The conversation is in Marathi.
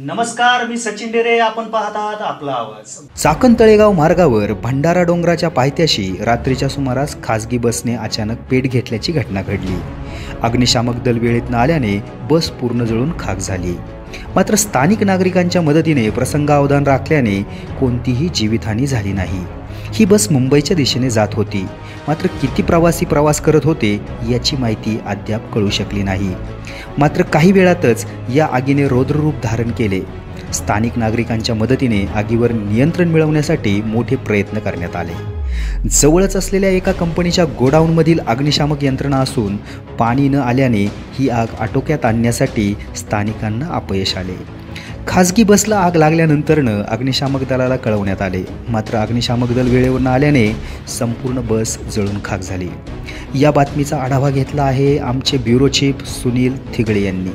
नमस्कार मी सचिन डेरे. आपण पाहत आहात आपला आवाज. चाकण तळेगाव मार्गावर भंडारा डोंगराच्या पायथ्याशी रात्रीच्या सुमारास खासगी बसने अचानक पेट घेतल्याची घटना घडली. अग्निशामक दल वेळेत न आल्याने बस पूर्ण जळून खाक झाली. मात्र स्थानिक नागरिकांच्या मदतीने प्रसंगावधान राखल्याने कोणतीही जीवितहानी झाली नाही. ही बस मुंबईच्या दिशेने जात होती. मात्र किती प्रवासी प्रवास करत होते याची माहिती अद्याप कळू शकली नाही. मात्र काही वेळातच या आगीने रौद्ररूप धारण केले. स्थानिक नागरिकांच्या मदतीने आगीवर नियंत्रण मिळवण्यासाठी मोठे प्रयत्न करण्यात आले. जवळच असलेल्या एका कंपनीच्या गोडाऊनमधील अग्निशामक यंत्रणा असून पाणी न आल्याने ही आग आटोक्यात आणण्यासाठी स्थानिकांना अपयश आले. खाजगी बसला आग लागल्यानंतरनं अग्निशामक दलाला कळवण्यात आले. मात्र अग्निशामक दल वेळेवर न आल्याने संपूर्ण बस जळून खाक झाली. या बातमीचा आढावा घेतला आहे आमचे ब्युरो चीफ सुनील थिगळे यांनी.